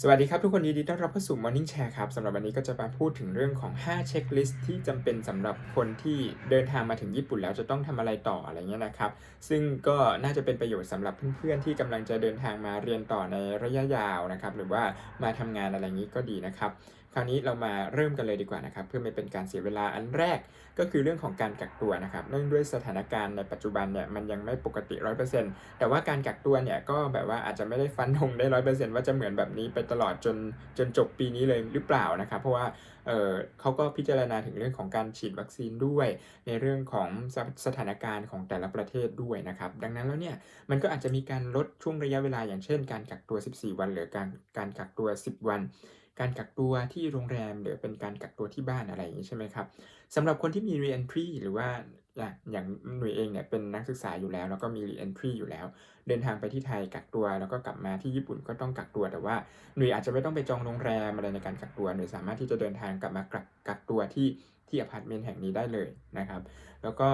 สวัสดีครับทุกคนยินดีต้อนรับเข้าสู่ Morning Share ครับสำหรับวันนี้ก็จะมาพูดถึงเรื่องของ 5 เช็คลิสต์ที่จำเป็นสำหรับคนที่เดินทางมาถึงญี่ปุ่นแล้วจะต้องทำอะไรต่ออะไรเงี้ยนะครับ ซึ่งก็น่าจะเป็นประโยชน์สำหรับเพื่อนๆ ที่กำลังจะเดินทางมาเรียนต่อในระยะยาวนะครับ หรือว่ามาทำงานอะไรงนี้ก็ดีนะครับ คราวนี้เรามาเริ่มกันเลยดีกว่านะครับ เพื่อไม่เป็นการเสียเวลาอันแรกก็คือเรื่องของการกักตัวนะครับเนื่องด้วยสถานการณ์ในปัจจุบันเนี่ยมันยังไม่ปกติ 100%แต่ว่าการกักตัวเนี่ยก็แบบว่าอาจจะไม่ได้ฟันธงได้ 100%ว่าจะเหมือนแบบนี้ไปตลอดจนจนจบปีนี้เลยหรือเปล่านะครับ เพราะว่าเเขาก็พิจารณาถึงเรื่องของการฉีดวัคซีนด้วย ในเรื่องของสสถานการณ์ของแต่ละประเทศด้วยนะครับ ดังนั้นแล้วเนี่ยมันก็อาจจะมีการลดช่วงระยะเวลาอย่างเช่น การกักตัว 14 วันหรือการการกักตัว 10 วันการกักตัวที่โรงแรมหรือเป็นการกักตัวที่บ้านอะไรอย่างนี้ใช่ไหมครับสำหรับคนที่มี re-entry หรือว่า อย่างอย่างหนุ่ยเองเนี่ยเป็นนักศึกษาอยู่แล้ว แล้วก็มี re-entry อยู่แล้ว เดินทางไปที่ไทยกักตัว แล้วก็กลับมาที่ญี่ปุ่นก็ต้องกักตัว แต่ว่าหนุ่ยอาจจะไม่ต้องไปจองโรงแรมอะไรในการกักตัวหนุ่ยสามารถที่จะเดินทางกลับมากักกักตัวที่ที่อพาร์ตเมนต์แห่งนี้ได้เลยนะครับ แล้วก็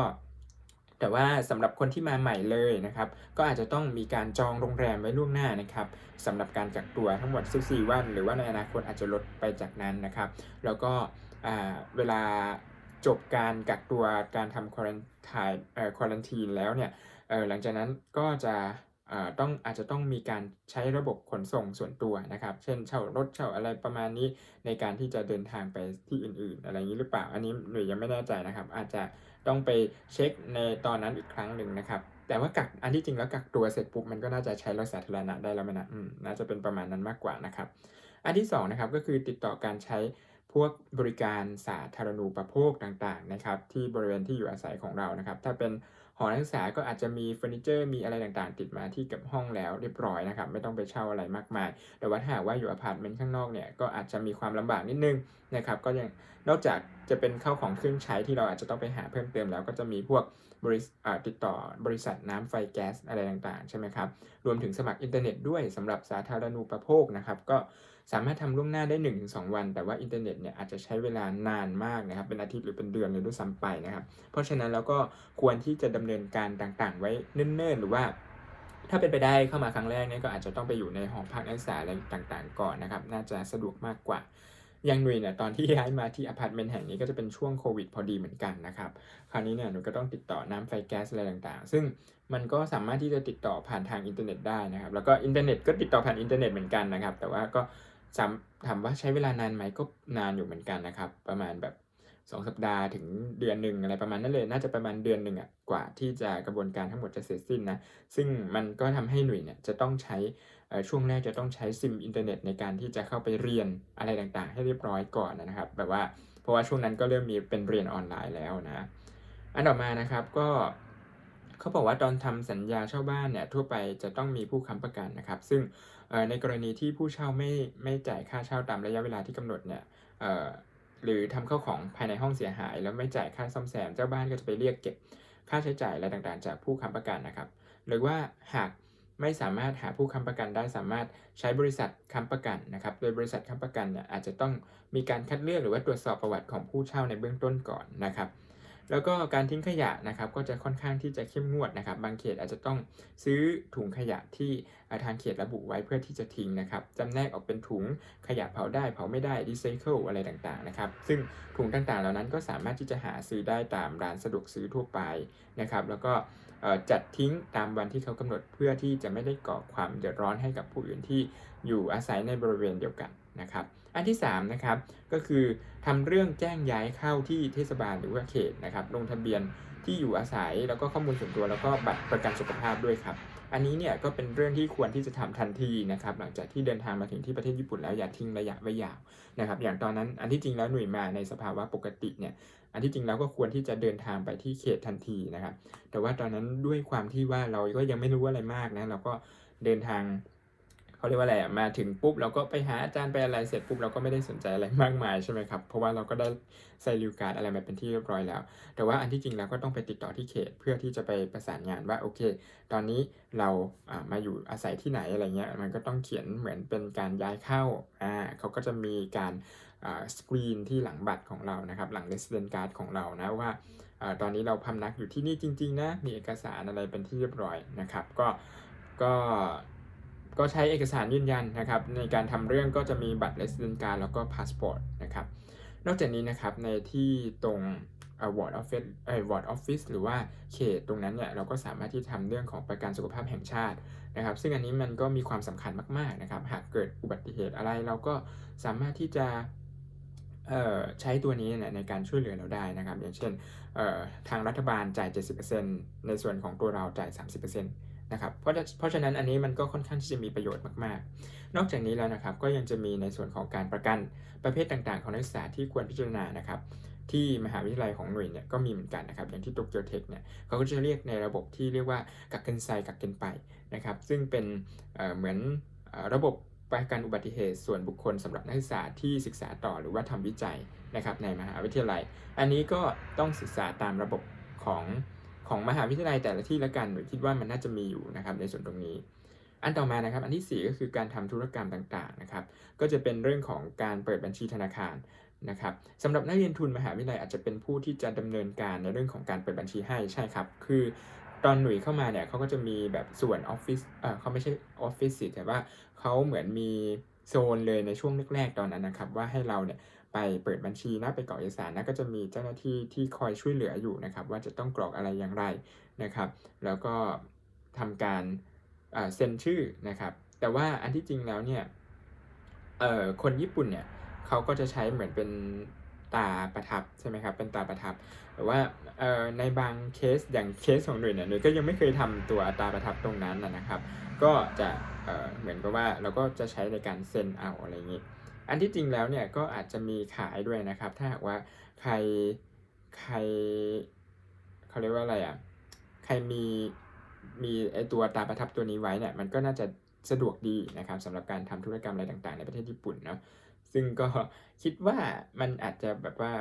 แต่ว่าสำหรับคนที่มาใหม่เลยนะครับ ก็อาจจะต้องมีการจองโรงแรมไว้ล่วงหน้านะครับสำหรับการกักตัวทั้งหมด 14 วัน หรือว่าในอนาคตอาจจะลดไปจากนั้นนะครับ แล้วก็เวลา จบการกักตัวการทำควอรันทายเอ่อควอรันทีนแล้วเนี่ยเอ่อหลังจากนั้นก็จะเอ่อต้องอาจจะต้องมีการใช้ระบบขนส่งส่วนตัวนะครับ เช่นเช่ารถเช่าอะไรประมาณนี้ในการที่จะเดินทางไปที่อื่น ๆ อะไรอย่างนี้หรือเปล่า อันนี้หนูยังไม่แน่ใจนะครับ อาจจะต้องไปเช็คในตอนนั้นอีกครั้งหนึ่งนะครับ แต่ว่ากักอันที่จริงแล้วกักตัวเสร็จปุ๊บมันก็น่าจะใช้รถสาธารณะได้แล้วไหมนะอืมน่าจะเป็นประมาณนั้นมากกว่านะครับ อันที่สองนะครับก็คือติดต่อการใช้ พวกบริการสาธารณูปโภคต่างๆนะครับ ที่บริเวณที่อยู่อาศัยของเรานะครับ ถ้าเป็นหอนักศึกษาก็อาจจะมีเฟอร์นิเจอร์มีอะไรต่างๆ ติดมาที่กับห้องแล้วเรียบร้อยนะครับ ไม่ต้องไปเช่าอะไรมากมาย แต่ว่าถ้าหากว่าอยู่อพาร์ตเมนต์ข้างนอกเนี่ยก็อาจจะมีความลำบากนิดนึงนะครับ ก็ยังนอกจากจะเป็นเข้าของเครื่องใช้ที่เราอาจจะต้องไปหาเพิ่มเติมแล้วก็จะมีพวกบริษอ่าติดต่อบริษัทน้ำไฟแก๊สอะไรต่างๆ ใช่ไหมครับ รวมถึงสมัครอินเทอร์เน็ตด้วยสำหรับสาธารณูปโภคนะครับ ก็ สามารถทำล่วงหน้าได้ 1-2 วัน แต่ว่าอินเทอร์เน็ตเนี่ยอาจจะใช้เวลานานมากนะครับ เป็นอาทิตย์หรือเป็นเดือนเลยด้วยซ้ำไปนะครับ เพราะฉะนั้นแล้วก็ควรที่จะดำเนินการต่างๆ ไว้เนิ่นๆ หรือว่าถ้าเป็นไปได้เข้ามาครั้งแรกเนี่ยก็อาจจะต้องไปอยู่ในหอพักนักศึกษาอะไรต่างๆ ก่อนนะครับ น่าจะสะดวกมากกว่าอย่างหนุ่ยเนี่ยตอนที่ย้ายมาที่อพาร์ตเมนต์แห่งนี้ก็จะเป็นช่วงโควิดพอดีเหมือนกันนะครับคราวนี้เนี่ยหนูก็ต้องติดต่อน้ำไฟแก๊สอะไรต่างๆ ซึ่งมันก็สามารถที่จะติดต่อผ่านทางอินเทอร์เน็ตได้นะครับ แล้วก็อินเทอร์เน็ตก็ติดต่อผ่านอินเทอร์เน็ตเหมือนกันนะครับ แต่ว่าก็ ถามว่าใช้เวลานานไหมก็นานอยู่เหมือนกันนะครับ ประมาณแบบ2สัปดาห์ถึงเดือนหนึ่งอะไรประมาณนั้นเลย น่าจะประมาณเดือนหนึ่งอะกว่าที่จะกระบวนการทั้งหมดจะเสร็จสิ้นนะ ซึ่งมันก็ทำให้หน่วยเนี่ยจะต้องใช้ช่วงแรกจะต้องใช้ซิมอินเทอร์เน็ตในการที่จะเข้าไปเรียนอะไรต่างๆ ให้เรียบร้อยก่อนนะครับ แบบว่าเพราะว่าช่วงนั้นก็เริ่มมีเป็นเรียนออนไลน์แล้วนะ อันต่อมานะครับก็ เขาบอกว่าตอนทำสัญญาเช่าบ้านเนี่ยทั่วไปจะต้องมีผู้ค้ำประกันนะครับ ซึ่งในกรณีที่ผู้เช่าไม่ไม่จ่ายค่าเช่าตามระยะเวลาที่กำหนดเนี่ยหรือทำเข้าของภายในห้องเสียหาย แล้วไม่จ่ายค่าซ่อมแซมเจ้าบ้านก็จะไปเรียกเก็บค่าใช้จ่ายอะไรต่างๆ จากผู้ค้ำประกันนะครับ หรือว่าหากไม่สามารถหาผู้ค้ำประกันได้สามารถใช้บริษัทค้ำประกันนะครับ โดยบริษัทค้ำประกันเนี่ยอาจจะต้องมีการคัดเลือกหรือว่าตรวจสอบประวัติของผู้เช่าในเบื้องต้นก่อนนะครับ แล้วก็การทิ้งขยะนะครับก็จะค่อนข้างที่จะเข้มงวดนะครับ บางเขตอาจจะต้องซื้อถุงขยะที่ทางเขตระบุไว้เพื่อที่จะทิ้งนะครับจำแนกออกเป็นถุงขยะเผาได้เผาไม่ได้รีไซเคิลอะไรต่างๆนะครับ ซึ่งถุงต่างๆ เหล่านั้นก็สามารถที่จะหาซื้อได้ตามร้านสะดวกซื้อทั่วไปนะครับ แล้วก็ จัดทิ้งตามวันที่เขากำหนดเพื่อที่จะไม่ได้ก่อความเดือดร้อนให้กับผู้อื่นที่อยู่อาศัยในบริเวณเดียวกันนะครับ อันที่3นะครับก็คือทำเรื่องแจ้งย้ายเข้าที่เทศบาลหรือว่าเขตนะครับลงทะเบียนที่อยู่อาศัยแล้วก็ข้อมูลส่วนตัวแล้วก็บัตรประกันสุขภาพด้วยครับ อันนี้เนี่ยก็เป็นเรื่องที่ควรที่จะทำทันทีนะครับหลังจากที่เดินทางมาถึงที่ประเทศญี่ปุ่นแล้วอย่าทิ้งระยะไว้ยาวนะครับอย่างตอนนั้นอันที่จริงแล้วหน่วยมาในสภาวะปกติเนี่ย อันที่จริงแล้วก็ควรที่จะเดินทางไปที่เขตทันทีนะครับ แต่ว่าตอนนั้นด้วยความที่ว่าเราก็ยังไม่รู้อะไรมากนะ เราก็เดินทางเขาเรียกว่าอะไรมาถึงปุ๊บเราก็ไปหาอาจารย์ไปอะไรเสร็จปุ๊บเราก็ไม่ได้สนใจอะไรมากมายใช่ไหมครับ เพราะว่าเราก็ได้ใส่ริวการ์ดอะไรมาเป็นที่เรียบร้อยแล้ว แต่ว่าอันที่จริงเราก็ต้องไปติดต่อที่เขตเพื่อที่จะไปประสานงานว่าโอเค ตอนนี้เราามาอยู่อาศัยที่ไหนอะไรเงี้ยมันก็ต้องเขียนเหมือนเป็นการย้ายเข้าอ่าเขาก็จะมีการ สกรีนที่หลังบัตรของเรานะครับ หลัง resident card ของเรานะว่าอตอนนี้เราพำนักอยู่ที่นี่จริง ๆ นะ มีเอกสารอะไรเป็นที่เรียบร้อยนะครับ ก็ก็ก็ใช้เอกสารยืนยันนะครับ ในการทำเรื่องก็จะมีบัตร resident card แล้วก็พาสปอร์ตนะครับ นอกจากนี้นะครับในที่ตรงวอร์ดออฟฟิศเอ่อวอร์ดออฟฟิศหรือว่าเขตตรงนั้นเนี่ยเราก็สามารถที่ทำเรื่องของประกันสุขภาพแห่งชาตินะครับ ซึ่งอันนี้มันก็มีความสำคัญมากๆนะครับ หากเกิดอุบัติเหตุอะไรเราก็สามารถที่จะ ใช้ตัวนี้ในการช่วยเหลือเราได้นะครับ อย่างเช่นทางรัฐบาลจ่าย 70%ในส่วนของตัวเราจ่าย 30%นะครับเพราะเพราะฉะนั้นอันนี้มันก็ค่อนข้างที่จะมีประโยชน์มากๆ นอกจากนี้แล้วนะครับก็ยังจะมีในส่วนของการประกันประเภทต่างๆ ของนักศึกษาที่ควรพิจารณานะครับที่มหาวิทยาลัยของหน่วยเนี่ยก็มีเหมือนกันนะครับอย่างที่โตเกียวเทคเนี่ยเขาก็จะเรียกในระบบที่เรียกว่ากักเกินไซกักเกินไปนะครับซึ่งเป็นเหมือนระบบ ประกันอุบัติเหตุส่วนบุคคลสำหรับนักศึกษาที่ศึกษาต่อหรือว่าทำวิจัยนะครับในมหาวิทยาลัย อันนี้ก็ต้องศึกษาตามระบบของของมหาวิทยาลัยแต่ละที่ละกันหรือคิดว่ามันน่าจะมีอยู่นะครับในส่วนตรงนี้ อันต่อมานะครับ อันที่ 4 ก็คือการทำธุรกรรมต่างๆนะครับ ก็จะเป็นเรื่องของการเปิดบัญชีธนาคารนะครับสำหรับนักเรียนทุนมหาวิทยาลัยอาจจะเป็นผู้ที่จะดำเนินการในเรื่องของการเปิดบัญชีให้ใช่ครับ คือ ตอนหนุ่ยเข้ามาเนี่ยเขาก็จะมีแบบส่วนออฟฟิศเออเขาไม่ใช่ออฟฟิศสิแต่ว่าเขาเหมือนมีโซนเลยในช่วงแรกๆตอนนั้นนะครับ ว่าให้เราเนี่ยไปเปิดบัญชีนะไปกรอกเอกสารนะก็จะมีเจ้าหน้าที่ที่คอยช่วยเหลืออยู่นะครับ ว่าจะต้องกรอกอะไรอย่างไรนะครับ แล้วก็ทำการเซ็นชื่อนะครับ แต่ว่าอันที่จริงแล้วเนี่ยคนญี่ปุ่นเนี่ยเขาก็จะใช้เหมือนเป็น ตาประทับใช่ไหมครับเป็นตาประทับแต่ว่าเอ่อในบางเคสอย่างเคสของหน่วยเนี่ยหน่วยก็ยังไม่เคยทำตัวตาประทับตรงนั้นนะครับ ก็จะเอ่อเหมือนกับว่าเราก็จะใช้ในการเซ็นเอาอะไรอย่างนี้อันที่จริงแล้วเนี่ยก็อาจจะมีขายด้วยนะครับ ถ้าหากว่าใครใครเขาเรียกว่าอะไรอะใครมีมีไอตัวตาประทับตัวนี้ไว้เนี่ยมันก็น่าจะสะดวกดีนะครับสำหรับการทำธุรกรรมอะไรต่างๆ ในประเทศญี่ปุ่นเนาะ ซึ่งก็คิดว่ามันอาจจะแบบว่า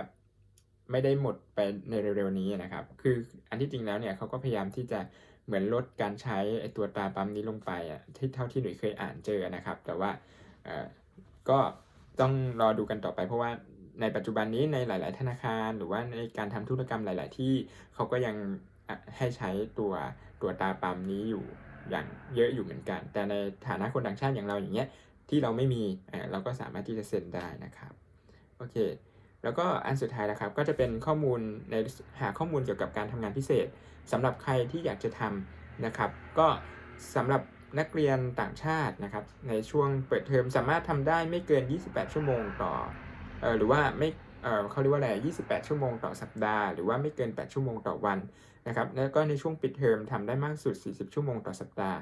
ไม่ได้หมดไปในเร็วๆนี้นะครับ คืออันที่จริงแล้วเนี่ยเขาก็พยายามที่จะเหมือนลดการใช้ไอตัวตาปั๊มนี้ลงไปอะที่เท่าที่หนูเคยอ่านเจอนะครับ แต่ว่าเออก็ต้องรอดูกันต่อไปเพราะว่าในปัจจุบันนี้ในหลาย ๆ ธนาคารหรือว่าในการทำธุรกรรมหลาย ๆ ที่เขาก็ยังให้ใช้ตัวตัวตาปั๊มนี้อยู่อย่างเยอะอยู่เหมือนกัน แต่ในฐานะคนต่างชาติอย่างเราอย่างเงี้ย ที่เราไม่มีเราก็สามารถที่จะเซ็นได้นะครับโอเคแล้วก็อันสุดท้ายนะครับก็จะเป็นข้อมูลในหาข้อมูลเกี่ยวกับการทำงานพิเศษสำหรับใครที่อยากจะทำนะครับ ก็สำหรับนักเรียนต่างชาตินะครับ ในช่วงเปิดเทอมสามารถทำได้ไม่เกิน 28 ชั่วโมงต่อเออหรือว่าไม่เออเขาเรียกว่าอะไร28 ชั่วโมงต่อสัปดาห์หรือว่าไม่เกิน 8 ชั่วโมงต่อวันนะครับ แล้วก็ในช่วงปิดเทอมทำได้มากสุด 40 ชั่วโมงต่อสัปดาห์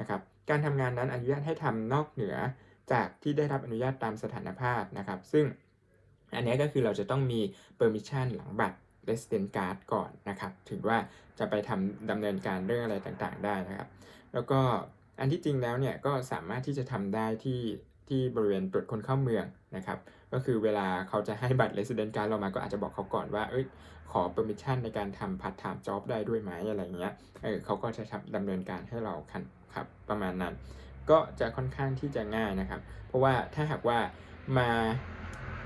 นะครับ การทำงานนั้นอนุญาตให้ทำนอกเหนือ จากที่ได้รับอนุญาตตามสถานภาพนะครับ ซึ่งอันนี้ก็คือเราจะต้องมี permission หลังบัตร resident card ก่อนนะครับ ถึงว่าจะไปทำดำเนินการเรื่องอะไรต่างๆ ได้นะครับ แล้วก็อันที่จริงแล้วเนี่ยก็สามารถที่จะทำได้ที่ที่บริเวณตรวจคนเข้าเมืองนะครับ ก็คือเวลาเขาจะให้บัตร resident card เรามาก็อาจจะบอกเขาก่อนว่า เอ้ย ขอ permission ในการทำ part time job ได้ด้วยไหมอะไรเงี้ย เออเขาก็จะทำดำเนินการให้เราครับประมาณนั้น ก็จะค่อนข้างที่จะง่ายนะครับ เพราะว่าถ้าหากว่ามา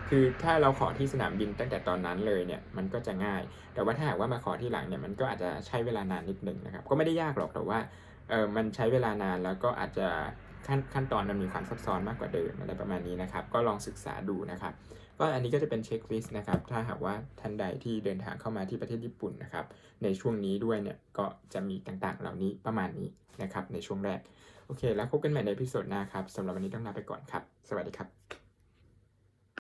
คือถ้าเราขอที่สนามบินตั้งแต่ตอนนั้นเลยเนี่ยมันก็จะง่าย แต่ว่าถ้าหากว่ามาขอที่หลังเนี่ยมันก็อาจจะใช้เวลานานนิดนึงนะครับ ก็ไม่ได้ยากหรอกแต่ว่าเออมันใช้เวลานานแล้วก็อาจจะขั้นขั้นตอนมันมีความซับซ้อนมากกว่าเดิมอะไรประมาณนี้นะครับ ก็ลองศึกษาดูนะครับ ก็อันนี้ก็จะเป็นเช็คลิสต์นะครับ ถ้าหากว่าท่านใดที่เดินทางเข้ามาที่ประเทศญี่ปุ่นนะครับ ในช่วงนี้ด้วยเนี่ยก็จะมีต่างๆเหล่านี้ประมาณนี้นะครับในช่วงแรก โอเค แล้วพบกันใหม่ในพิโซดหน้าครับสำหรับวันนี้ต้องลาไปก่อนครับ สวัสดีครับ